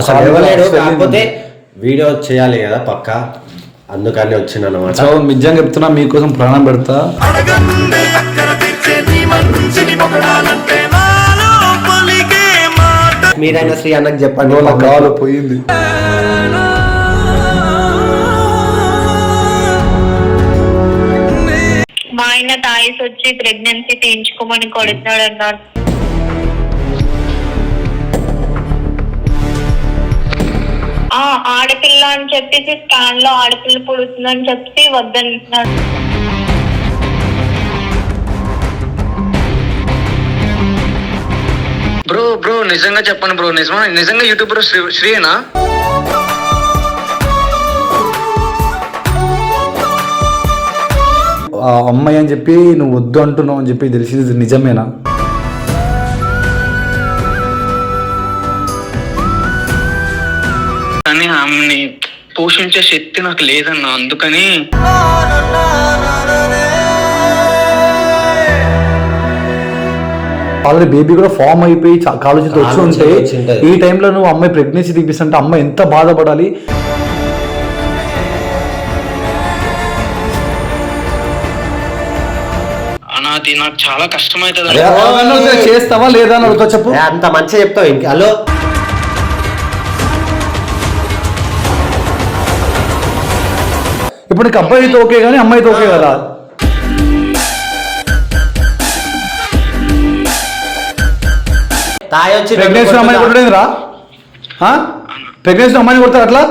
అసలు ఇవ్వలేడు కాకపోతే వీడియో చేయాలి కదా పక్క. అందుకని వచ్చింది అనమాట సో నిజంగా చెప్తున్నా మీకోసం ప్రాణం పెడతా. మీరైనా శ్రీ అన్నకు చెప్పండి వాళ్ళ కాలు పోయింది. మా ఆయన తాయిస్ వచ్చి ప్రెగ్నెన్సీ తీయించుకోమని కొడుతున్నాడు అన్నారు. ఆ ఆడపిల్ల అని చెప్పేసి స్కాన్లో ఆడపిల్ల పుడుతుందని చెప్పి వద్దంటున్నాడు బ్రో బ్రో నిజంగా చెప్పండి బ్రో. నిజమా? నిజంగా యూట్యూబ్ బ్రో శ్రీ శ్రీనా ఆ అమ్మాయి అని చెప్పి నువ్వు వద్దు అంటున్నావు అని చెప్పి తెలిసింది ఇది నిజమేనా? కానీ ఆమెని పోషించే శక్తి నాకు లేదన్న అందుకని ఆల్రెడీ బేబీ కూడా ఫామ్ అయిపోయి చా- కాలు చేతి వచ్చి ఉంటే. ఈ టైంలో నువ్వు అమ్మాయి ప్రెగ్నెన్సీ తీపిస్తుంటే అమ్మాయి ఎంత బాధపడాలి నాకు చాలా. ఏమన్నా ఉంటే చేస్తావా లేదా అని అడుగుతా చెప్పు అంత మంచిగా చెప్తావు ఇంక హలో ఇప్పుడు నీకు అబ్బాయితో ఓకే కానీ అమ్మాయితో ఓకే కదా? ప్రెగ్నెన్సీ అమ్మాయిని కొట్టలేదు రా ప్రెగ్నెన్సీ అమ్మాయిని కొడతారు అట్లా?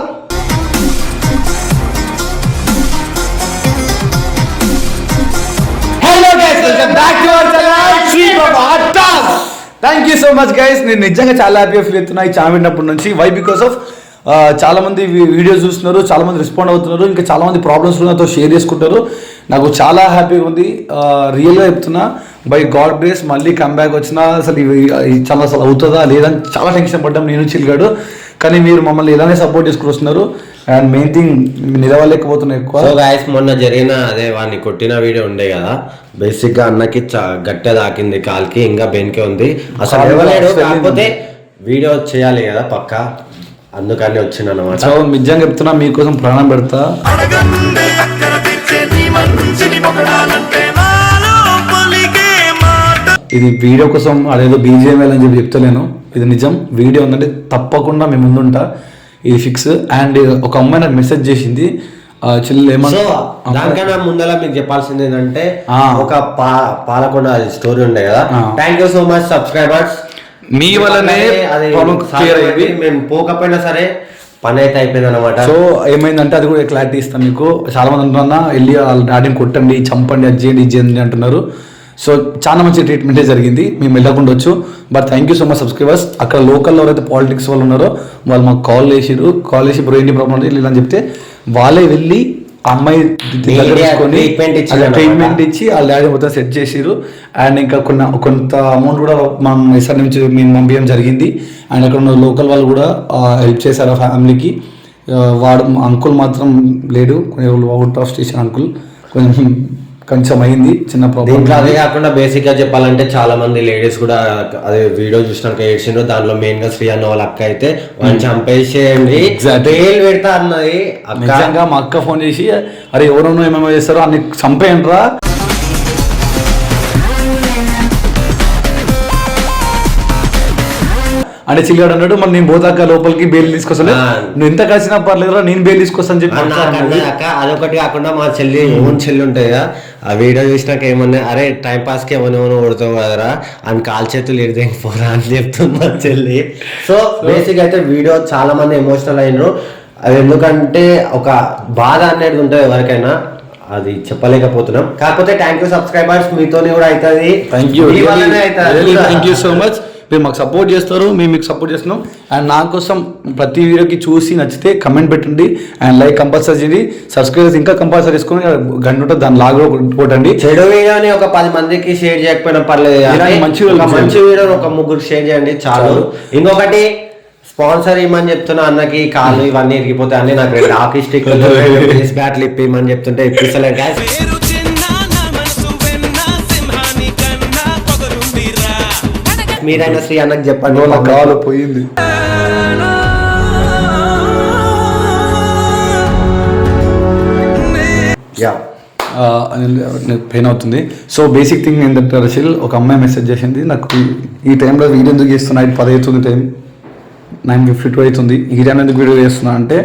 Thank you so much guys నేను నిజంగా చాలా హ్యాపీగా ఫీల్ అవుతున్నా ఈ ఛానల్ విన్నప్పటి నుంచి. వై బికాస్ ఆఫ్ చాలా మంది వీడియోస్ చూస్తున్నారు చాలా మంది రెస్పాండ్ అవుతున్నారు ఇంకా చాలా మంది ప్రాబ్లమ్స్ నాతో షేర్ చేసుకుంటారు. నాకు చాలా హ్యాపీగా ఉంది. రియల్గా చెప్తున్నా బై గాడ్ బ్రేస్ మళ్ళీ కమ్బ్యాక్ వచ్చినా అసలు ఇవి చాలా అసలు అవుతుందా లేదని చాలా టెన్షన్ పడ్డాం. నేను చిల్గాడు. కానీ మీరు మమ్మల్ని ఇలానే సపోర్ట్ చేసుకుని వస్తున్నారు అండ్ మెయిన్ థింగ్ నిలవలేకపోతున్నా ఎక్కువ. సో గాయస్ మొన్న జరిగిన అదే వాడిని కొట్టిన వీడియో ఉండే కదా. బేసిక్గా అన్నకి గట్టె దాకింది కాల్కి ఇంకా బెన్కే ఉంది. అసలు కాకపోతే వీడియో చేయాలి కదా పక్క. అందుకని అనమాట సో నిజంగా చెప్తున్నా మీకోసం ప్రాణం పెడతా. ఇది వీడియో కోసం అదేదో బీజేఎంఎల్ అని చెప్పి చెప్తలేను. ఇది నిజం వీడియో ఉందంటే తప్పకుండా మేము ముందుంటా. ఇది ఫిక్స్ అండ్ ఒక అమ్మాయి నాకు మెసేజ్ చేసింది. ఆ, చెల్లెలు సో ఏమన్నా దానికన్నా ముందర మీకు చెప్పాల్సింది ఏంటంటే. ఒక పా పాలకొండ స్టోరీ ఉండే కదా. Thank you so much subscribers మీ వల్లనే అది అయింది మేము పోకపోయినా సరే పని అయితే అయిపోయింది అనమాట సో ఏమైందంటే అది కూడా క్లారిటీ ఇస్తాను మీకు. చాలా మంది అంటున్నా వెళ్ళి వాళ్ళ డాడీని కొట్టండి చంపండి అది చేయండి ఇది చేయండి అంటున్నారు. సో చాలా మంచి ట్రీట్మెంటే జరిగింది. మేము వెళ్ళకుండొచ్చు. But thank you so much subscribers అక్కడ లోకల్లో ఎవరైతే పాలిటిక్స్ వాళ్ళు ఉన్నారో వాళ్ళు మాకు కాల్ చేసిరు కాల్ చేసి బ్రో ఏంటి ప్రాబ్లం ఇలా అని చెప్తే వాళ్ళే వెళ్ళి అమ్మాయి. ట్రీట్మెంట్ ఇచ్చి వాళ్ళ డాడీ మొత్తం సెట్ చేసిరు అండ్ ఇంకా కొన్ని కొంత అమౌంట్ కూడా మనం ఎస్ఆర్ నుంచి మేము పంపించడం జరిగింది. అండ్ అక్కడ ఉన్న లోకల్ వాళ్ళు కూడా హెల్ప్ చేశారు ఆ ఫ్యామిలీకి వాడు అంకుల్ మాత్రం లేడు. అవుట్ ఆఫ్ స్టేషన్ అంకుల్ కొంచెం కొంచెం అయింది చిన్న దీంట్లో అదే కాకుండా బేసిక్గా చెప్పాలంటే చాలా మంది లేడీస్ కూడా అదే వీడియో చూసినాక ఏడ్చిండ్రు దాంట్లో మెయిన్గా శ్రీ అన్న వాళ్ళ అక్క అయితే వాడిని చంపేసేయండి. Exactly. బెయిల్ పెడతా అన్నది. అక్క మా అక్క ఫోన్ చేసి అరే ఎవరెన్నో ఏమేమో చేస్తారో అన్ని చంపేయండి అంటే చిల్లాడు అన్నాడు మరి నేను పోతాక లోపలికి బెయిల్ తీసుకొస్తాను. నువ్వు ఎంత కలిసినా పర్లేదురా నేను బెయిల్ తీసుకొస్తాను చెప్పి అదొకటి కాకుండా మా చెల్లి ఓన్ చెల్లి ఉంటుంది కదా ఆ వీడియో చూసినాక ఏమన్నా అరే టైం పాస్కి ఏమన్నా ఏమైనా కొడతావు కదరా అని కాలు చేతులు ఎడితే పోరా అని చెప్తుంది మా చెల్లి. సో బేసిక్ అయితే వీడియో చాలా మంది ఎమోషనల్ అయినరు. అది ఎందుకంటే ఒక బాధ అనేది ఉంటుంది ఎవరికైనా అది చెప్పలేకపోతున్నాం. కాకపోతే థ్యాంక్ యూ సబ్స్క్రైబర్స్ మీతోనే కూడా అవుతుంది thank you. Thank you so much మీరు మాకు సపోర్ట్ చేస్తారు మేము మీకు సపోర్ట్ చేస్తున్నాం. అండ్ నా కోసం ప్రతి వీడియోకి చూసి నచ్చితే కమెంట్ పెట్టండి. అండ్ లైక్ కంపల్సరీ చేయండి. సబ్స్క్రైబర్స్ ఇంకా కంపల్సరీ చేసుకొని గంట ఉంటుంది దాని లాగా కొట్టండి. చెడు వీడియోని ఒక పది మందికి షేర్ చేయకపోయినా పర్లేదు మంచి మంచి వీడియోని ఒక ముగ్గురు షేర్ చేయండి చాలు. ఇంకొకటి స్పాన్సర్ ఇమ్మని చెప్తున్నా అన్నకి కాళ్ళు ఇవన్నీ ఇరిగిపోతాయి. అన్ని నాకు రెండు హాకీ స్టిక్ బ్యాట్లు ఇప్పిమని చెప్తుంటే ఇప్పిస్తలేదు మీరైన శ్రీ అన్నకు చెప్పండి. కాలు పోయింది. యా. పెయిన్ అవుతుంది. సో బేసిక్ థింగ్ ఏంటంటే రషిల్ ఒక అమ్మాయి మెసేజ్ చేసింది నాకు ఈ టైంలో వీడియో ఎందుకు చేస్తున్నా? ఇది పది అవుతుంది టైం నైన్ ఫిఫ్టీ టూ అవుతుంది. ఈ టైం ఎందుకు వీడియో చేస్తున్నా అంటే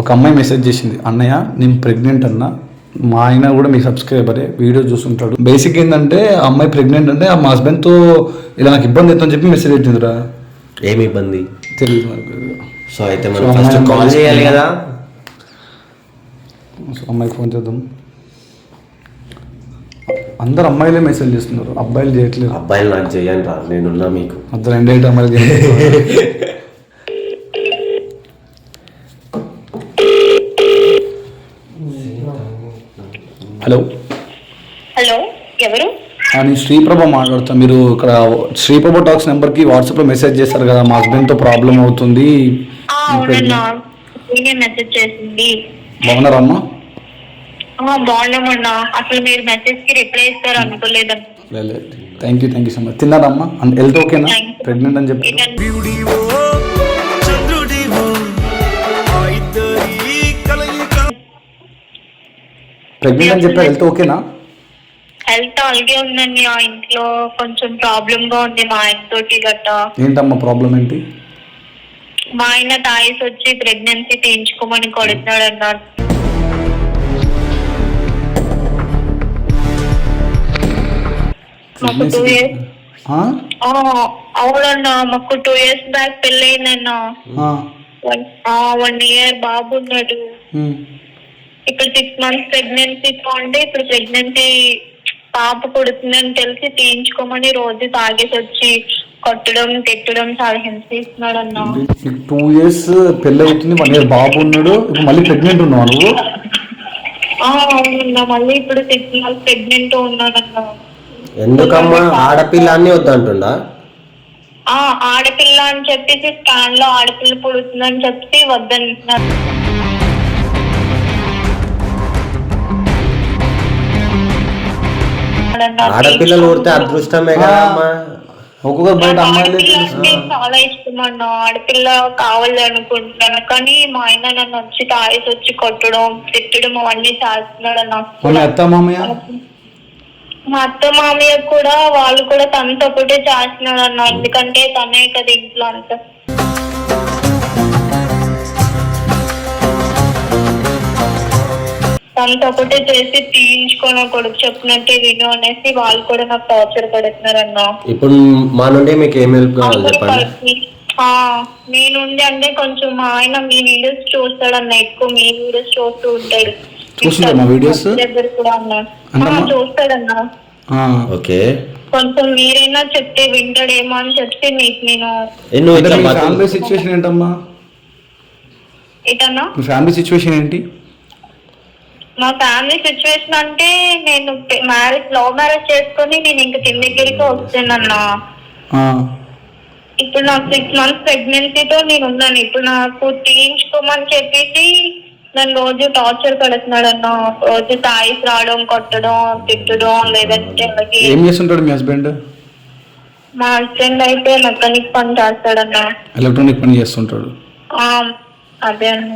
ఒక అమ్మాయి మెసేజ్ చేసింది అన్నయ్య నేను ప్రెగ్నెంట్ అన్నా మా ఆయన కూడా మీ సబ్స్క్రైబరే వీడియో చూస్తుంటాడు. బేసిక్ ఏంటంటే ఆ అమ్మాయి ప్రెగ్నెంట్ అంటే ఆ మా హస్బెండ్తో ఇలా నాకు ఇబ్బంది అవుతుందని చెప్పి మెసేజ్ పెట్టిందిరా. ఏమి ఇబ్బంది? తెలియదు నాకు సో అయితే మనం ఫస్ట్ కాల్ చేయాలి కదా? సో అమ్మాయికి ఫోన్ చేద్దాం. అందరు అమ్మాయిలే మెసేజ్ చేస్తున్నారు. అబ్బాయిలు చేయట్లేదు. అబ్బాయిలు నాకు చేయండి రా నేనున్నా మీకు. అద్దరు ఎండ్ అయితే అమ్మాయిలు హలో. హలో ఎవరు? నేను శ్రీప్రభ మాట్లాడుతా మీరు ఇక్కడ శ్రీప్రభ టాక్స్ నెంబర్కి వాట్సాప్లో మెసేజ్ చేస్తారు కదా మా హస్బెండ్తో ప్రాబ్లం అవుతుంది. మెసేజ్ చేసింది. బాగున్నారమ్మా? బాగున్నామన్నా. అసలు మీరు మెసేజ్కి రిప్లై ఇస్తారు అనుకోలేదన్నా. Thank you thank you so much. తిన్నారమ్మా? Health ఓకేనా? ప్రెగ్నెంట్ అని చెప్పి ప్రెగ్నెంట్ అని చెప్పి హెల్త్ ఓకేనా? హెల్త్ అలాగే ఉందండి ఆ ఇంట్లో కొంచెం ప్రాబ్లమ్గా ఉంది మా ఆయన తోటి గట్ట. ఏంటమ్మా ప్రాబ్లం ఏంటి? మా ఆయన తాయిస్ వచ్చి ప్రెగ్నెన్సీ తీయించుకోమని కొడుతున్నాడు అన్నారు మాకు టూ ఇయర్స్ ఆ? అవునన్నా మాకు టూ ఇయర్స్ బ్యాక్ పెళ్ళయిందన్నా. ఆ. వన్ వన్ ఇయర్ బాబు ఉన్నాడు ఉమ్. ఇప్పుడు సిక్స్ మంత్స్ ప్రెగ్నెన్సీతో ఉంటే ఇప్పుడు ప్రెగ్నెన్సీ పాప పుడుతుందని తెలిసి తీయించుకోమని రోజు తాగేసి వచ్చి కొట్టడం తిట్టడం చాలా హింసిస్తున్నాడు అన్న టూ ఇయర్స్ పెళ్ళి అవుతుంది వన్ ఇయర్ బాబు ఉన్నాడు ఇప్పుడు మళ్ళీ ప్రెగ్నెంట్ ఉన్నావు నువ్వు? అవునన్నా మళ్ళీ ఇప్పుడు సిక్స్ మంత్స్ ప్రెగ్నెంట్ ఉన్నాడన్నా. ఎందుకమ్మా ఆడపిల్లాన్ని వద్దంటుండా? ఆ ఆడపిల్ల అని చెప్పేసి స్కాన్లో ఆడపిల్ల పుడుతుందని చెప్పి వద్దంటున్నారు. ఆడపిల్లలు ఊరితే అదృష్టమే కదా అమ్మా ఒక్కొక్కరు బయట చాలా ఇష్టం అన్న. ఆడపిల్ల కావాలి అనుకుంటున్నాను. కానీ మా ఆయన నన్ను వచ్చి తాగేసి వచ్చి కొట్టడం తిట్టడం అవన్నీ చేస్తున్నాడు అన్న. మన అత్త మామయ్య? మా అత్త మామయ్య కూడా వాళ్ళు కూడా తనతో ఒకటే చేస్తున్నాడు అన్న. ఎందుకంటే తనే కదా ఇంట్లో అంతా. తనతో ఒకటే చేసి తీయించుకొని కొడుకు చెప్పినట్టే విను అనేసి వాళ్ళు కూడా నాకు టార్చర్ పెడుతున్నారు అన్న ఇప్పుడు మా నుండి మీకు ఏం హెల్ప్ కావాలి చెప్పండి? నేనుండి అంటే కొంచెం మా ఆయన మీ వీడియోస్ చూస్తాడు అన్న ఎక్కువ మీ వీడియోస్ చూస్తూ ఉంటాడు. చూస్తుంటాడా మా videos? దగ్గర కూడా అన్న? చూస్తాడన్న. ఓకే. కొంచెం మీరైనా చెప్తే వింటాడేమో అని చెప్పి మీకు నేను ఫ్యామిలీ సిచ్యువేషన్ ఏంటమ్మా? ఏటన్నా? ఫ్యామిలీ సిచ్యువేషన్ ఏంటి? మా ఫ్యామిలీ సిచ్యువేషన్ అంటే నేను మ్యారేజ్ లవ్ మ్యారేజ్ చేసుకొని నేను ఇంక కింద దగ్గరికి వస్తానన్నా. ఇప్పుడు నాకు సిక్స్ మంత్స్ ప్రెగ్నెన్సీతో నేను ఉన్నాను. ఇప్పుడు నాకు తీయించుకోమని చెప్పేసి నన్ను రోజు టార్చర్ పెడుతున్నాడు అన్న రోజు తాయిస్ రావడం కొట్టడం తిట్టడం లేదంటే అలాగే ఏం చేస్తుంటాడు మీ హస్బెండ్ మా హస్బెండ్ అయితే మెకానిక్ పని చేస్తాడన్న. ఎలక్ట్రానిక్ పని చేస్తుంటాడు. ఆ, అదే అన్న.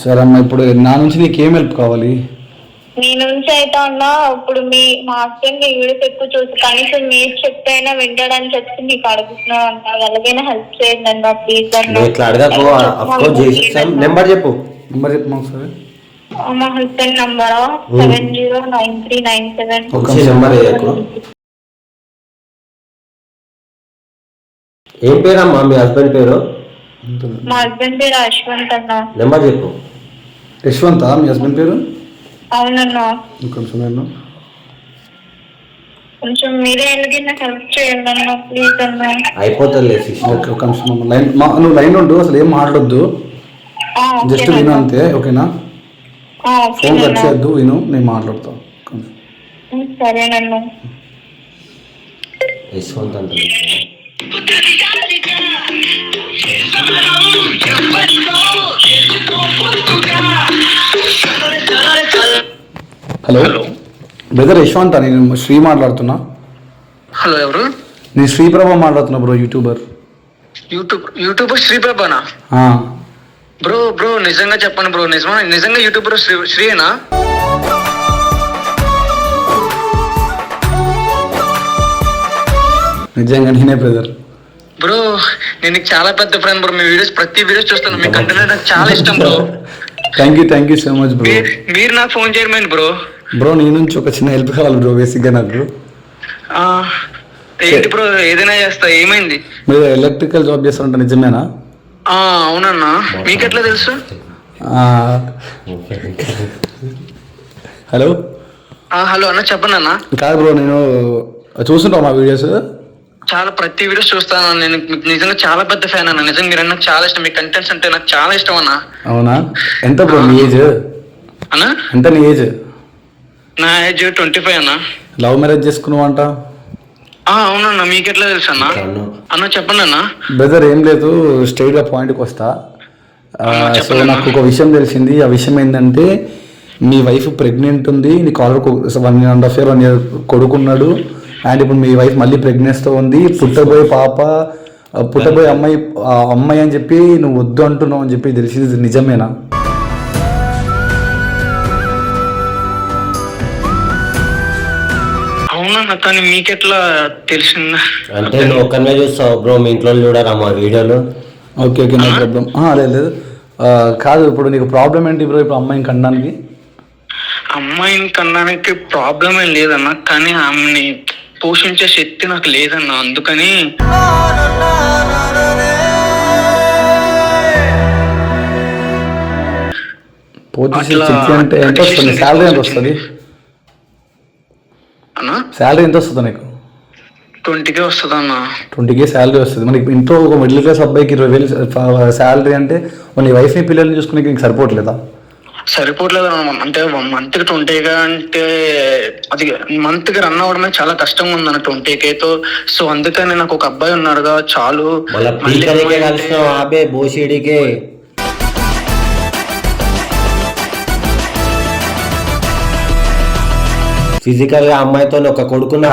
సరే అమ్మా ఇప్పుడు నా నుంచి నీకు ఏం హెల్ప్ కావాలి? మీ నుంచి అయితే అన్న ఇప్పుడు మీ మా హస్బెండ్ మీ వీడియోస్ ఎక్కువ చూసి కనీసం మీరు చెప్తే అయినా వింటాడని చెప్పి మీకు అడుగుతున్నాను అన్న. ఎలాగైనా హెల్ప్ చేయండి అన్న ప్లీజ్ అన్న. నువ్వు ఇట్లా అడగకు అఫ్కోర్స్ చేసేస్తాం. నెంబర్ చెప్పు. నెంబర్ చెప్పమా ఒకసారి మా husband number? Seven zero nine three nine seven వచ్చే నెంబర్ వేయకు. ఏం పేరమ్మా మీ హస్బెండ్ పేరు? మా హస్బెండ్ పేరు అశ్వంత్ అన్న. నెంబర్ చెప్పు. యశ్వంత్ మీ హస్బెండ్ పేరు? అవునన్నా. ఇంకొంచెం నేను కొంచెం మీరే ఎలాగైనా హెల్ప్ చేయండి అన్న ప్లీజ్ అన్న. అయిపోతుంది సిస్టర్ ఓకే ఒక నిమిషం అమ్మ. లైన్ మా నువ్వు లైన్ ఉండు అసలు ఏం మాట్లాడొద్దు. ఆ, జస్ట్. విను అంతే ఓకేనా? ఆ, ఫోన్ కట్. చేయొద్దు విను నేను మాట్లాడతాను సరేనన్నా. యశ్వంత్ అంటే హలో. బ్రదర్ యశ్వంత్ నేను శ్రీ మాట్లాడుతున్నా. హలో ఎవరు? నేను శ్రీప్రభ మాట్లాడుతున్నా బ్రో యూట్యూబర్. యూట్యూబ్ యూట్యూబర్ శ్రీప్రభనా. బ్రో బ్రో నిజంగా చెప్పండి బ్రో నిజమా? నిజంగా యూట్యూబ్ బ్రో శ్రీ శ్రీనా నిజంగా నేనే బ్రదర్. బ్రో నేను నీకు చాలా పెద్ద ఫ్రెండ్ బ్రో. మీ వీడియోస్ ప్రతి వీడియోస్ చూస్తాను. మీ కంటెంట్ నాకు చాలా ఇష్టం bro. Thank you thank you so much bro మీరు నాకు ఫోన్ చేయమని బ్రో. బ్రో నీ నుంచి ఒక చిన్న హెల్ప్ కావాలి బ్రో బేసిక్గా నాకు. ఆ, ఏంటి బ్రో ఏదైనా చేస్తా ఏమైంది? మీరు ఎలక్ట్రికల్ జాబ్ చేస్తారంట నిజమేనా? ఆ అవునన్నా. మీకెట్లా తెలుసు? ఆ, హలో హలో అన్న చెప్పండి అన్న కాదు బ్రో నేను చూస్తుంటావు మా వీడియోస్ చాలా ప్రతి వీడియోస్ చూస్తాను నేను మీకు నిజంగా చాలా పెద్ద ఫ్యాన్ అన్న. నిజంగా మీరు నాకు చాలా ఇష్టం. మీ కంటెంట్స్ అంటే నాకు చాలా ఇష్టం అన్న. అవునా? ఎంత బ్రో నీ ఏజ్ అన్న? ఎంత నీ ఏజ్ నా ఏజ్ ట్వంటీ ఫైవ్ అన్న. లవ్ మ్యారేజ్ చేసుకున్నావు అంట అవునన్నా. మీకెట్లా తెలుసు అన్న. అన్న చెప్పండి అన్న. బ్రదర్ ఏం లేదు. స్ట్రైట్గా పాయింట్కి వస్తా. సో నాకు. ఒక విషయం తెలిసింది. ఆ విషయం ఏంటంటే మీ వైఫ్ ప్రెగ్నెంట్ ఉంది. నీకు already one and half year one year కొడుకున్నాడు. అండ్ ఇప్పుడు మీ వైఫ్ మళ్ళీ ప్రెగ్నెన్స్తో ఉంది పుట్టబోయే పాప పుట్టబోయే అమ్మాయి అమ్మాయి అని చెప్పి నువ్వు వద్దు అంటున్నావు అని చెప్పి తెలిసింది ఇది నిజమేనా? అవునన్న కానీ మీకెట్లా తెలిసిందా? అంటే నువ్వు ఒక్కనే చూస్తావు బ్రో మీ ఇంట్లో చూడరా మా వీడియోలు? ఓకే ఓకే నో ప్రాబ్లం లేదు లేదు. ఆ, కాదు ఇప్పుడు నీకు ప్రాబ్లం ఏంటి బ్రో ఇప్పుడు అమ్మాయిని కనడానికి? అమ్మాయిని కనడానికి ప్రాబ్లం ఏం లేదన్న కానీ ఆమెని పోషించే శక్తి నాకు లేదన్న అందుకని అంటే ఎంత వస్తుంది? శాలరీ ఎంత వస్తుంది? అన్న? శాలరీ ఎంత వస్తుంది నీకు? ట్వంటీకే వస్తుంది అన్న ట్వంటీకే శాలరీ వస్తుంది. మనకి ఇంట్లో ఒక మిడిల్ క్లాస్ అబ్బాయికి ఇరవై వేలు శాలరీ అంటే నీ వైఫ్ని పిల్లల్ని చూసుకునే నీకు సరిపోవట్లేదా? సరిపోవట్లేదు అన్న అంటే మంత్కి ట్వంటీగా అంటే అది మంత్కి రన్ అవ్వడమే చాలా కష్టంగా ఉంది అన్న ట్వంటీ తో. సో అందుకని నాకు ఒక అబ్బాయి ఉన్నాడుగా చాలు. మళ్ళీ ఫిజికల్గా అమ్మాయితో ఒక కొడుకున్న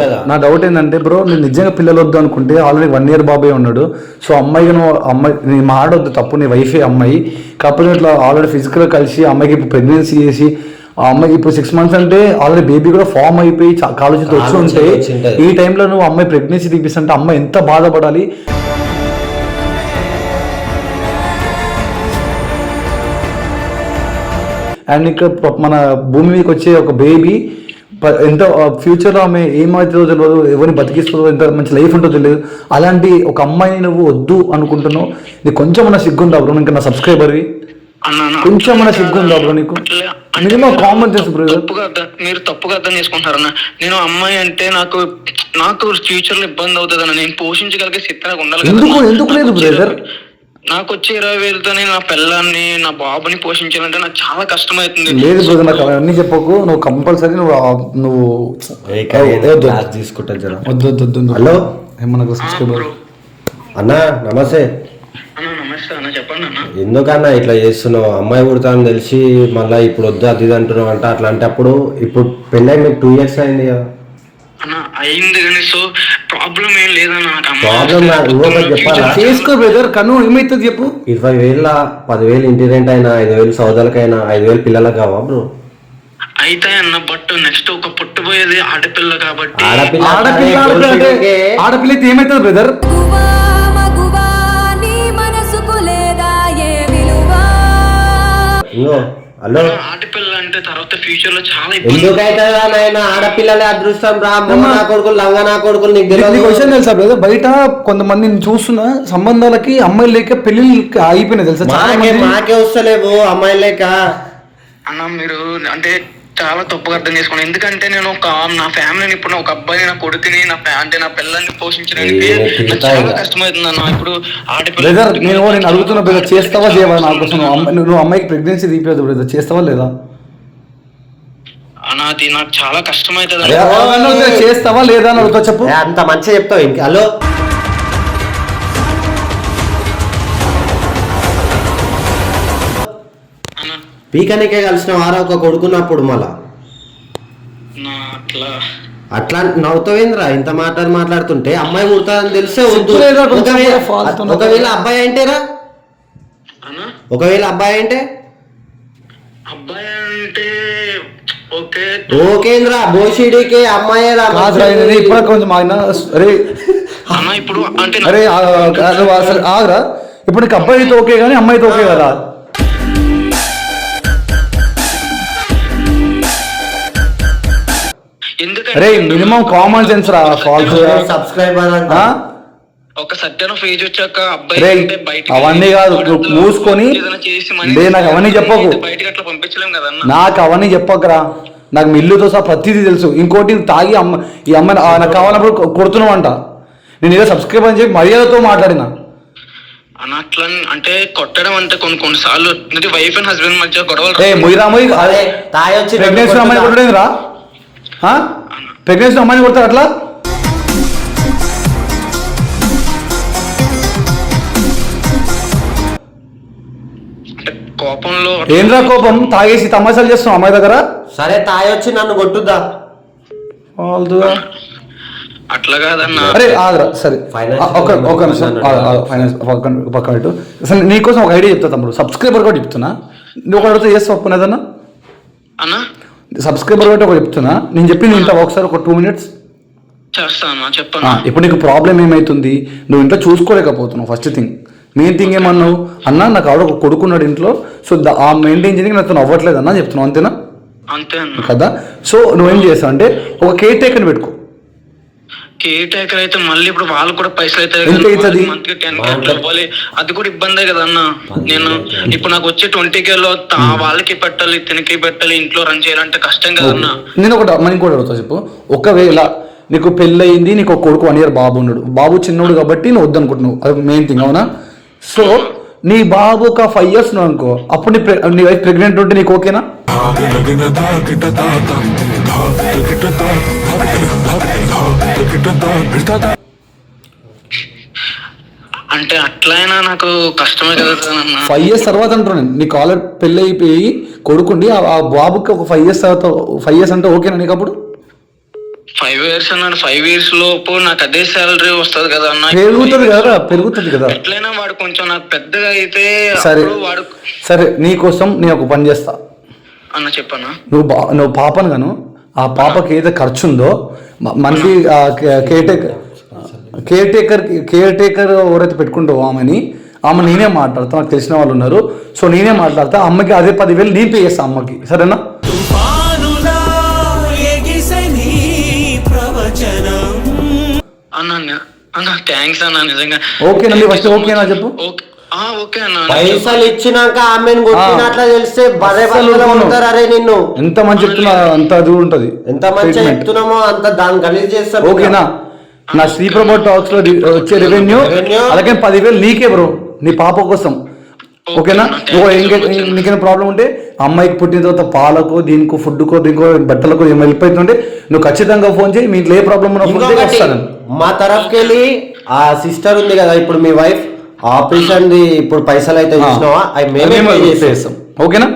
కదా నా డౌట్ ఏంటంటే బ్రో నేను నిజంగా పిల్లలు వద్దు అనుకుంటే ఆల్రెడీ వన్ ఇయర్ బాబాయ్ ఉన్నాడు. సో అమ్మాయికి నువ్వు అమ్మాయి నీ మాడొద్దు తప్పు నీ వైఫే అమ్మాయి. కాకపోతే ఇట్లా ఆల్రెడీ ఫిజికల్ కలిసి అమ్మాయికి ఇప్పుడు ప్రెగ్నెన్సీ చేసి ఆ అమ్మాయికి ఇప్పుడు సిక్స్ మంత్స్ అంటే ఆల్రెడీ బేబీ కూడా ఫామ్ అయిపోయి కాలు చేతి వచ్చి ఉంటే. ఈ టైంలో నువ్వు అమ్మాయి ప్రెగ్నెన్సీ తీపిస్తుంటే అమ్మాయి ఎంత బాధపడాలి? అండ్ ఇక్కడ మన భూమి మీదకి వచ్చే ఒక బేబీ ఎంత ఫ్యూచర్లో ఆమె ఏమవుతుందో తెలియదు ఎవరిని బతికిస్తుందో ఎంత మంచి లైఫ్ ఉంటుందో తెలియదు అలాంటి ఒక అమ్మాయిని నువ్వు వద్దు అనుకుంటున్నావు. నీకు కొంచెం మన సిగ్గుందా బ్రో? ఇంకా నా సబ్స్క్రైబర్వి అన్న, అన్న, కొంచెం మన సిగ్గుందా బ్రో నీకు? మినిమం కామన్ సెన్స్ బ్రో తప్పుగా మీరు తప్పుగా అర్థం చేసుకుంటారన్న నేను అమ్మాయి అంటే నాకు నాకు ఫ్యూచర్లో ఇబ్బంది అవుతుంది అన్న నేను పోషించగలిగే శక్తి నాకు ఉండాలి. ఎందుకు- ఎందుకు లేదు brother? నాకు వచ్చే ఇరవై వేలతోనే నా పిల్లాన్ని నా బాబుని పోషించాలంటే నాకు చాలా కష్టమవుతుంది లేదు బ్రో నాకు అవన్నీ చెప్పకు. నువ్వు కంపల్సరీ నువ్వు నువ్వు తీసుకుంటా జర. వద్దు వద్దు వద్దు. హలో? ఏమన్నా సబ్స్క్రైబర్. అన్నా నమస్తే. అన్న నమస్తే అన్న చెప్పండి అన్న. ఎందుకన్నా ఇట్లా చేస్తున్నావు? అమ్మాయి పుడతానని తెలిసి మళ్ళీ ఇప్పుడు వద్దు అది ఇది అంటున్నావు అంట. అట్లాంటప్పుడు ఇప్పుడు పెళ్ళై మీకు టూ ఇయర్స్ అయింది కదా. అన్న అయింది కానీ సో ప్రాబ్లం ఏం లేదన్న చెప్పాలా? చేసుకో బ్రదర్ కను ఏమైతుంది చెప్పు. ఇరవై వేల పదివేలు ఇంటి రెంట్ అయినా ఐదు వేలు సౌదాలకైనా ఐదు వేలు పిల్లలకు కావా బ్రో? అయితే అన్న బట్ నెక్స్ట్ ఒక పుట్టబోయేది ఆడపిల్ల కాబట్టి. ఆడపిల్ల ఆడపిల్ల ఆడపిల్ల అయితే ఏమైతుంది బ్రదర్? మగువా హలో? ఆడపిల్ల అంటే తర్వాత ఫ్యూచర్లో చాలా నాయన? ఆడపిల్లలే అదృష్టం రా నా కొడుకులు లంగ నా కొడుకులు నీకు తెలియదు విషయం తెలుసా బ్రదర్ బయట కొంతమందిని చూస్తున్న సంబంధాలకి అమ్మాయిలు లేక పెళ్ళి అయిపోయినాయి తెలుసా? మాకే వస్తలేవు అమ్మాయి లేక. అన్న మీరు అంటే చాలా తప్పుగా అర్థం చేసుకోండి ఎందుకంటే నేను ఒక నా ఫ్యామిలీని ఇప్పుడు ఒక అబ్బాయిని నా కొడుకుని నా అంటే నా పిల్లల్ని పోషించడానికి చాలా. కష్టమవుతుంది అన్న. ఇప్పుడు ఆడపిల్ల నేను నేను అడుగుతున్నా బ్రదర్ చేస్తావా చేయవా నా కోసం? నువ్వు అమ్మాయి నువ్వు అమ్మాయికి ప్రెగ్నెన్సీ తీపియదు బ్రదర్ చేస్తావా లేదా? అది నాకు చాలా కష్టమవుతుంది చేస్తావా లేదా అని అడుగుతా చెప్పు. అంత మంచిగా చెప్తావు ఇంక. హలో? పీకనికే కలిసిన వారా ఒక కొడుకున్నప్పుడు మళ్ళా? అట్లా. నవ్వుతావేంద్రా ఇంత మాట్లాడి మాట్లాడుతుంటే అమ్మాయి పుడతాదని తెలిసే వద్దు. ఒకవేళ అబ్బాయి అంటేరా అన్న? ఒకవేళ అబ్బాయి అంటే? అబ్బాయి అంటే ఓకే. ఓకేంద్రా బోషిడికి అమ్మాయి ఇప్పుడు కొంచెం అరే. ఇప్పుడు అంటే అరే అసలు ఆగరా. ఇప్పుడు నీకు అబ్బాయితో ఓకే కానీ అమ్మాయితో ఓకే కదా. అరే మినిమం కామన్ సెన్స్ రా ఫాల్స్ సబ్స్క్రైబర్ అంట ఒక సత్యన ఫేజ్ వచ్చాక అబ్బాయి రే, అంటే అవన్నీ కాదు, మూసుకొని, నాకు అవన్నీ చెప్పకు. బయటికి అట్లా పంపించలేం కదన్న నాకు అవన్నీ చెప్పకరా. నాకు మిల్లుతో సహా ప్రతిదీ తెలుసు. ఇంకోటి తాగి అమ్మ ఈ అమ్మాయి ఆ, నాకు కావాలన్నప్పుడు కొ- కొడుతున్నావంట. నేను ఏదో సబ్స్క్రైబ్ అని చెప్పి మర్యాదతో మాట్లాడినా. అట్లా అంటే కొట్టడం అంటే కొన్ని కొన్ని సార్లు అంటే వైఫ్ అండ్ హస్బెండ్ మధ్య గొడవలు ఏ వచ్చి ప్రెగ్నెన్సీ అమ్మాయిని కొట్టలేదు రా ప్రెగ్నెన్సీ అమ్మాయిని కొడతారు అట్లా? కోపంలో ఏంద్రా కోపం? తాగేసి తమాషాలు చేస్తున్నావు అమ్మాయి దగ్గర? సరే తాయి వచ్చి నన్ను కొట్టుద్దా. అట్లా కాదన్న. అరే ఆగరా సరే. Finance ఆ, ఒక ఒక నిమిషం. అన్నాడు. ఆగు, ఆగు, ఫైనాన్స్ పక్కన పక్కన పెట్టు. అసలు నీకోసం ఒక ఐడియా చెప్తా తమ్ముడు. సబ్స్క్రైబర్ కూడా చెప్తున్నా. నువ్వు ఒక అడిగితే చేస్తావు ఒప్పునేదన్నా అన్న? సబ్స్క్రైబర్ కూడా ఒక చెప్తున్నా. నేను చెప్పింది ఇంత ఒకసారి ఒక టూ మినిట్స్ చేస్తాను? ఇప్పుడు నీకు ప్రాబ్లం ఏమైతుంది? నువ్వు ఇంట్లో చూసుకోలేకపోతున్నావు ఫస్ట్ థింగ్ మెయిన్ థింగ్ ఏమన్నావు? అన్న నాకు ఆవిడ ఒక కొడుకున్నాడు ఇంట్లో సో ద- ఆ మెయింటైన్ చేయడానికి నాతో అవ్వట్లేదు అన్న చెప్తున్నావు అంతేనా? అంతే కదా? సో నువ్వేం చేస్తావు అంటే ఒక కేర్ టేకర్ని పెట్టుకో. కేర్ టేకర్ అయితే మళ్ళీ ఇప్పుడు వాళ్ళు కూడా పైసలు అయితే? మంత్కి టెన్ ఇవ్వాలి. అది కూడా ఇబ్బందే కదా అన్న. నేను ఇప్పుడు నాకు వచ్చే ట్వంటీ కే లో తా- వాళ్ళకి పెట్టాలి తినకి పెట్టాలి ఇంట్లో రన్ చేయాలంటే కష్టం కదన్న నేను ఒకటి మనం ఇంకోటి అడుగుతా చెప్పు. ఒకవేళ నీకు పెళ్ళయింది నీకు ఒక కొడుకు వన్ ఇయర్ బాబు ఉన్నాడు. బాబు చిన్నోడు కాబట్టి నువ్వు వద్దనుకుంటున్నావు. అది మెయిన్ థింగ్ అవునా? సో నీ బాబు ఒక ఫైవ్ ఇయర్స్ నువ్వు అనుకో అప్పుడు నీ నీ వైఫ్ ప్రెగ్నెంట్ ఉంటే నీకు ఓకేనా అంటే అట్లయినా నాకు కష్టమే కదా ఫైవ్ ఇయర్స్ తర్వాత అంటున్నాను నీకు ఆల్రెడీ పెళ్ళి అయిపోయి కొడుకుండి ఆ- బాబుకి ఒక ఫైవ్ ఇయర్స్ తర్వాత ఫైవ్ ఇయర్స్ అంటే ఓకేనా నీకు అప్పుడు? ఫైవ్ ఇయర్స్ అన్నాడు. ఫైవ్ ఇయర్స్ లోపు నాకు అదే శాలరీ వస్తది కదా అన్న. పెరుగుతుంది కదా పెరుగుతుంది కదా. ఎట్లయినా వాడు కొంచెం నాకు పెద్దగా అయితే సరే. వాడు సరే నీకోసం నేను ఒక పని చేస్తా. అన్న చెప్పన్నా. నువ్వు బా నువ్వు పాపను గాను ఆ పాపకి ఏదైతే ఖర్చు ఉందో మ- monthly caretaker caretaker caretaker ఎవరైతే పెట్టుకుంటావో ఆమెని ఆమె నేనే మాట్లాడతా నాకు తెలిసిన వాళ్ళు ఉన్నారు. సో నేనే మాట్లాడతా అమ్మకి అదే పదివేలు నేను పే చేస్తా అమ్మకి. సరేనా? అన్న థ్యాంక్స్ అన్న నిజంగా. ఓకేనా నీ ఫస్ట్ ఓకేనా చెప్పు? ఓకే. పైసలు ఇచ్చినాక ఆమెను కొట్టినట్లా తెలిస్తే బరే అస్సలు బరే ఊరుకోను. ఉంటారు అరే నిన్ను. ఎంత మంచి చెప్తున్నా అంత అది ఉంటుంది. ఎంత మంచిగా Treatment. చెప్తున్నామో అంత దాన్ని గలీజ్ చేస్తారు ఓకేనా నా. శ్రీ ప్రభా టాక్స్లో వచ్చే రెవెన్యూ? అలాగే పదివేలు నీకే బ్రో నీ పాప కోసం. ఓకేనా. నీకైనా ప్రాబ్లం ఉంటే అమ్మాయికి పుట్టిన తర్వాత పాలకు దీనికో ఫుడ్కో దీనికో బట్టలకు ఏమైనా వెళ్ళిపోతుంటే నువ్వు ఖచ్చితంగా ఫోన్ చేయి. మీ ఇంట్లో ఏ ప్రాబ్లం ఉన్నా మా తరఫుకి వెళ్ళి ఆ సిస్టర్ ఉంది కదా ఇప్పుడు మీ వైఫ్ ఆపరేషన్ ఇప్పుడు పైసలు అయితే చూసినావా? అవి మేమే చేస్తాం. ఓకేనా?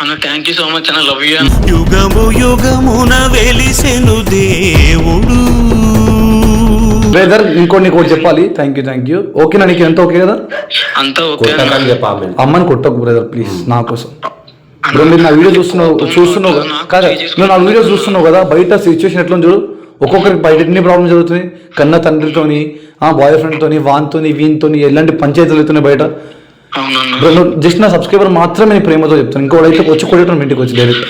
అన్న థ్యాంక్ యూ సో మచ్ అన్న లవ్ యూ అన్న. యుగము యుగమున వెలిసెను దేవుడు. బ్రదర్ ఇంకో నీకు ఒకటి చెప్పాలి. థ్యాంక్ యూ థ్యాంక్ యూ ఓకేనా నీకు? ఎంత ఓకే కదా? అంతా ఓకే అమ్మని కొట్టకు బ్రదర్ ప్లీజ్ నా కోసం. ఇప్పుడు మీరు నా వీడియో చూస్తున్నావు చూస్తున్నావు కదా? నువ్వు నా వీడియో చూస్తున్నావు కదా? బయట సిచ్యువేషన్ ఎట్లా ఉంది చూడు. ఒక్కొక్కరికి బయట ఎన్ని ప్రాబ్లమ్స్ జరుగుతున్నాయి? కన్న తండ్రితోని ఆ బాయ్ ఫ్రెండ్తోని వాన్తోని వీనితోని ఎలాంటి పంచాయతీలు అవుతున్నాయి బయట? జస్ట్ నా సబ్స్క్రైబర్ మాత్రమే నేను ప్రేమతో చెప్తాను ఇంకోటి వచ్చి కొట్టడం ఇంటికి వచ్చి డైరెక్ట్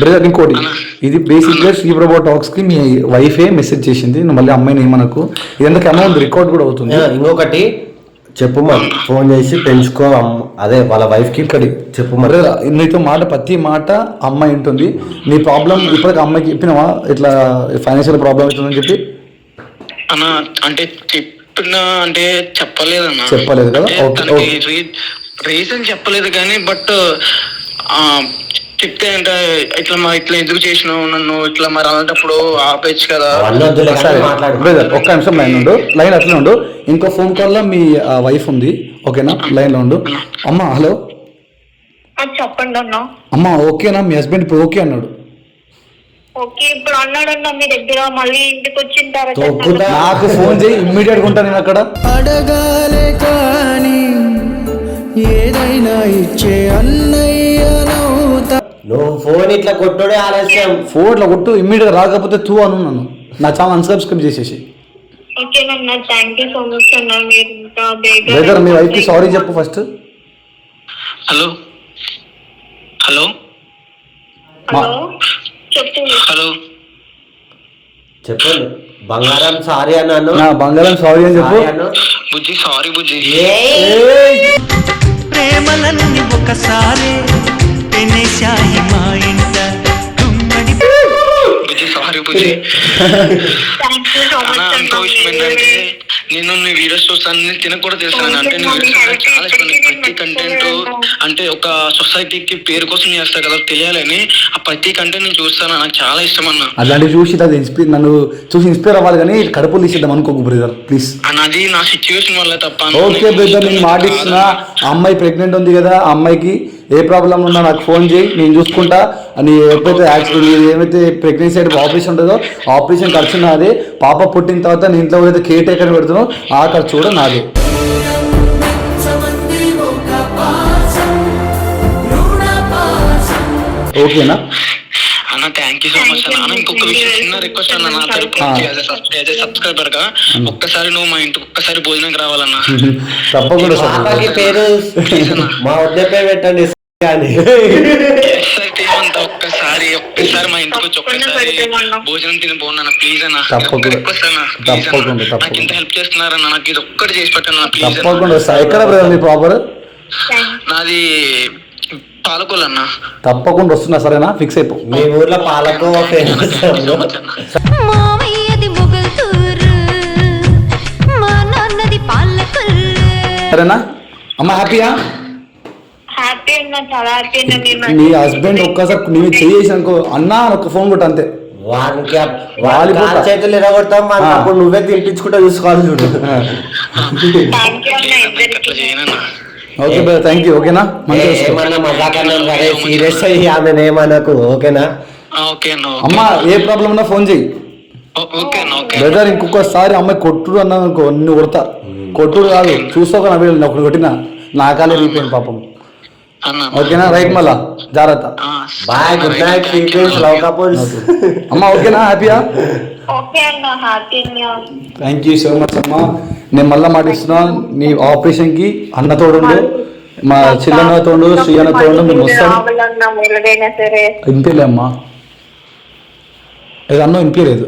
బ్రదర్ ఇంకోటి. ఇది బేసిక్గా శ్రీ ప్రభా టాక్స్కి మీ వైఫే మెసేజ్ చేసింది. మళ్ళీ అమ్మాయిని ఏమనకు? ఇదంతా అమౌంట్ రికార్డ్ కూడా అవుతుంది. ఇంకొకటి చెప్పు ఫోన్ చేసి పెంచుకో అమ్మ- అదే వాళ్ళ వైఫ్కి ఇక్కడి చెప్పు మరి. నీతో మాట ప్రతి మాట అమ్మాయి ఉంటుంది నీ ప్రాబ్లం ఇప్పటికి అమ్మాయికి చెప్పినావా? ఇట్లా ఫైనాన్షియల్ ప్రాబ్లం అవుతుందని చెప్పి? అన్న అంటే చెప్పిన అంటే చెప్పలేదన్న. చెప్పలేదు కదా? రీజన్ చెప్పలేదు కానీ బట్ చెప్తే అంటే ఇట్లా మా ఇట్లా ఎందుకు చేసినావు నన్ను? ఇట్లా మరి అలాంటప్పుడు ఆపేచ్చు కదా. బ్రదర్ ఒక్క నిమిషం లైన్ ఉండు. లైన్ అట్లే ఉండు. ఇంకో ఫోన్ కాల్లో మీ వైఫ్ ఉంది. ఓకేనా? లైన్లో ఉండు. అమ్మా హలో? చెప్పండి అన్నా. అమ్మా ఓకేనా? మీ హస్బెండ్ ఇప్పుడు ఓకే అన్నాడు. ఓకే ఇప్పుడు అన్నాడు అన్న మీ దగ్గర. మళ్ళీ ఇంటికి వచ్చిన తర్వాత నాకు ఫోన్ చేయి ఇమ్మీడియట్ ఉంటా నేను అక్కడ. అడగాలే కానీ ఏదైనా ఇచ్చే అన్నయ్య ఫోన్ ఇట్లా కొట్టుడే ఆలస్యం. ఫోన్ ఇట్లా కొట్టు ఇమ్మీడియట్గా రాకపోతే తూ అను నన్ను. నా ఛానల్ అన్సబ్స్క్రైబ్ చేసేసి. ఓకే అన్న థ్యాంక్ యూ సో మచ్ అన్న మీరు ఇంత బేగా బ్రదర్ మీ వైఫ్కి సారీ చెప్పు ఫస్ట్ హలో. హలో. హలో చెప్పు. హలో. చెప్పండి. బంగారం సారీ అన్నాను నా బంగారం సారీ అని చెప్పు. సారీ అను. బుజ్జి సారీ బుజ్జి. ప్రేమలన్నీ ఒకసారి పెనేశాయి మా ఇంట గుమ్మడి బుజ్జి సారీ బుజ్జి. థ్యాంక్ యూ సో అన్న మచ్ ఇంకో విషయం ఏంటంటే నేను నీ వీడియోస్ చూస్తాను నేను తినకూడదు తెలుసు అంటే నీ వీడియోస్ చాలా ఇష్టం ప్రతి కంటెంట్ అంటే ఒక సొసైటీకి పేరు కోసం చేస్తా కదా తెలియాలని. ఆ ప్రతి కంటెంట్ నేను చూస్తాను నాకు చాలా ఇష్టం అన్న. అట్లాంటివి చూసి అది ఇన్స్పైర్ నన్ను చూసి ఇన్స్పైర్ అవ్వాలి కానీ కడుపులు తీసేద్దాం అనుకోకు బ్రదర్ ప్లీజ్ అన్నది నా సిచ్యువేషన్ వల్ల తప్ప. ఓకే బ్రదర్ నేను మాట ఇస్తున్నా అమ్మాయి ప్రెగ్నెంట్ ఉంది కదా ఆ అమ్మాయికి ఏ ప్రాబ్లం ఉన్నా నాకు ఫోన్ చేయి నేను చూసుకుంటా. నీ ఎప్పుడైతే యాక్సిడెంట్ ఏమైతే ప్రెగ్నెన్సీ అయితే ఆపరేషన్ ఉంటుందో ఆపరేషన్ ఖర్చు నాదే. పాప పుట్టిన తర్వాత నీ ఇంట్లో ఏదైతే కేర్ టేకర్ పెడుతున్నో ఆ ఖర్చు కూడా నాదే. ఓకేనా అన్న థ్యాంక్ యూ సో మచ్ అన్న. అన్న ఇంకొక విషయం చిన్న రిక్వెస్ట్ అన్న. నా తరపు నుంచి యాజ్ సబ్స్క్రైబర్గా ఒక్కసారి నువ్వు మా ఇంటికి ఒక్కసారి రావాలన్నా. తప్పకుండా సార్ పేరు మా వద్ద పేరు పెట్టండి. కానీ. ఒక్కసారి ఒక్కసారి మా ఇంటికి వచ్చి ఒక్కసారి భోజనం తిని ప్లీజ్ అన్న. తప్పకుండా. నాకు. ఇంత హెల్ప్ చేస్తున్నారన్న నాకు ఇది ఒక్కటి చేసి ప్లీజ్ తప్పకుండా. సార్ ఎక్కడ బ్రదర్ మీ ప్రాపర్? నాది పాలకొల్లు అన్న. తప్పకుండా వస్తున్నా సరేనా? ఫిక్స్ అయిపో. మీ ఊర్లో పాలకోవా ఫేమస్ సరేనా? అమ్మ హ్యాపీయా హ్యాపీ అన్న చాలా హ్యాపీ అన్న మీరు నీ హస్బెండ్ ఒక్కసారి నీవు చేసి అనుకో అన్నా అని ఒక ఫోన్ కొట్టు అంతే. వానికి చేతులు ఎరగొడతాం మనం. అప్పుడు నువ్వే తినిపించుకుంటా చూసుకోవాలి చూడు. అన్న ఓకే బ్రదర్ థ్యాంక్ యూ ఓకేనా. ఏమన్నా మజాకన్నా సరే సీరియస్ అయ్యి ఏమనకు ఓకేనా? అన్న. అమ్మ ఏ ప్రాబ్లం ఉన్నా ఫోన్ చేయి ఓ- ఓకే అన్న ఓకే బ్రదర్ ఇంకొకసారి అమ్మాయి కొట్టుడు అన్నాను అనుకో నిన్ను కొడతా. కొట్టుడు కాదు చూసుకోక నా వీళ్ళు ఒకటి కొట్టిన. నా కాలే రీపోయింది పాపం. అన్న ఓకేనా? రైట్ మళ్ళా. జాగ్రత్త. ఆ, bye good night peoples love couples అమ్మ ఓకేనా? హ్యాపీయా? ఓకే అన్న హ్యాపీ అన్న థ్యాంక్ యూ సో మచ్ అమ్మా. నేను మళ్ళీ మాటిస్తున్నా నీ ఆపరేషన్కి అన్న తోడుండు మా చిల్లన్న తోడు శ్రీయన్న తోడు మేము వస్తాం వినిపించలే అమ్మా. ఏదో అన్న వినిపించలేదు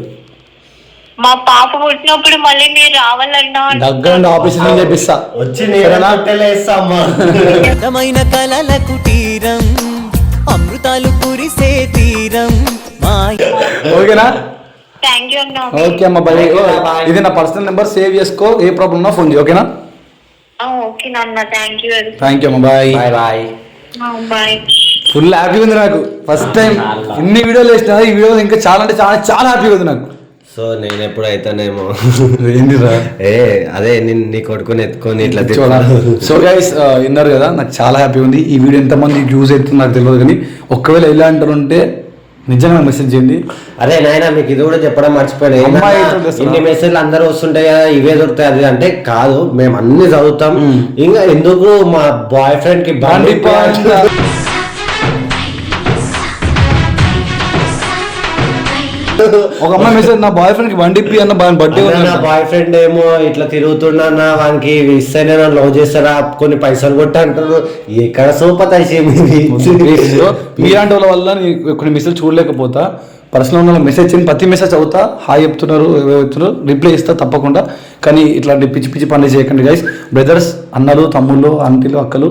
మా పాప పుట్టినప్పుడు మళ్ళీ మీరు రావాలన్నా దగ్గర ఆపరేషన్ చేపిస్తా వచ్చి నేను కొట్టేలేస్తా అమ్మా అందమైన కలల కుటీరం అమృతాలు కురిసే తీరం మాయ ఓకేనా? థ్యాంక్ యూ అన్న. ఓకే అమ్మా బాయ్. ఇది నా పర్సనల్ నెంబర్ సేవ్ చేసుకో ఏ ప్రాబ్లం ఉన్నా ఫోన్ చేయి ఓకేనా? ఓకే నాన్న థ్యాంక్ యూ థ్యాంక్ యూ అమ్మా bye bye bye bye full happy ఉంది నాకు. ఫస్ట్ టైం ఇన్ని వీడియోలు వేసిన ఈ వీడియో ఇంకా చాలా అంటే చాలా చాలా హ్యాపీగా ఉంది నాకు. సో నేను ఎప్పుడు ఏందిరా? ఏ అదే నిన్ను నీ కొడుకుని ఎత్తుకొని ఇట్లా సో గైస్ విన్నారు కదా నాకు చాలా హ్యాపీ ఉంది. ఈ వీడియో ఎంతమంది యూజ్ అవుతుంది నాకు తెలియదు కానీ ఒకవేళ ఇలా అంటారు ఉంటే నిజంగా మెసేజ్ చేయండి. అరే నాయన మీకు ఇది కూడా చెప్పడం మర్చిపోయాను? ఇన్ని మెసేజ్లు అందరూ వస్తుంటాయి కదా ఇవే దొరుకుతాయి అది అంటే కాదు మేము అన్ని చదువుతాం. ఇంకా ఎందుకు మా బాయ్ ఫ్రెండ్కి బండి ఒక అమ్మాయి మెసేజ్ నా బాయ్ ఫ్రెండ్కి ఇప్పి అన్న బర్త్డే నా బాయ్ ఫ్రెండ్ ఏమో ఇట్లా తిరుగుతున్నా వానికి ఇస్తేనే నన్ను లవ్ చేస్తారా కొన్ని పైసలు కొట్టి అంటారు ఎక్కడ సోపతాయి మీలాంటి వాళ్ళ వల్ల నేను కొన్ని మెసేజ్ చూడలేకపోతా. పర్సనల్ ఉన్న మెసేజ్ చేయండి ప్రతి మెసేజ్ అవుతా హాయ్ చెప్తున్నారు చెప్తున్నారు. రిప్లై ఇస్తా తప్పకుండా. కానీ ఇట్లాంటి పిచ్చి పిచ్చి పనులు చేయకండి గైస్ బ్రదర్స్ అన్నలు తమ్ముళ్ళు ఆంటీలు అక్కలు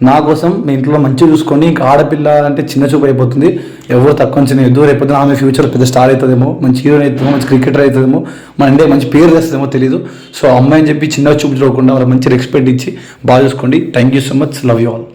నా కోసం మీ ఇంట్లో మంచిగా చూసుకోండి ఇంకా ఆడపిల్ల అంటే చిన్న చూపు అయిపోతుంది. ఎవరు తక్కువ అంచనా ఎదురు అయిపోతుంది ఆమె ఫ్యూచర్ పెద్ద స్టార్ అవుతుందేమో మంచి హీరోయిన్ అవుతుందేమో మంచి క్రికెటర్ అవుతుందేమో మన ఇండియా మంచి పేరు తెస్తుందేమో తెలియదు సో అమ్మాయి అని చెప్పి చిన్న చూపు చూడకుండా వాళ్ళకి మంచి రెస్పెక్ట్ ఇచ్చి బాగా చూసుకోండి. Thank you so much love you all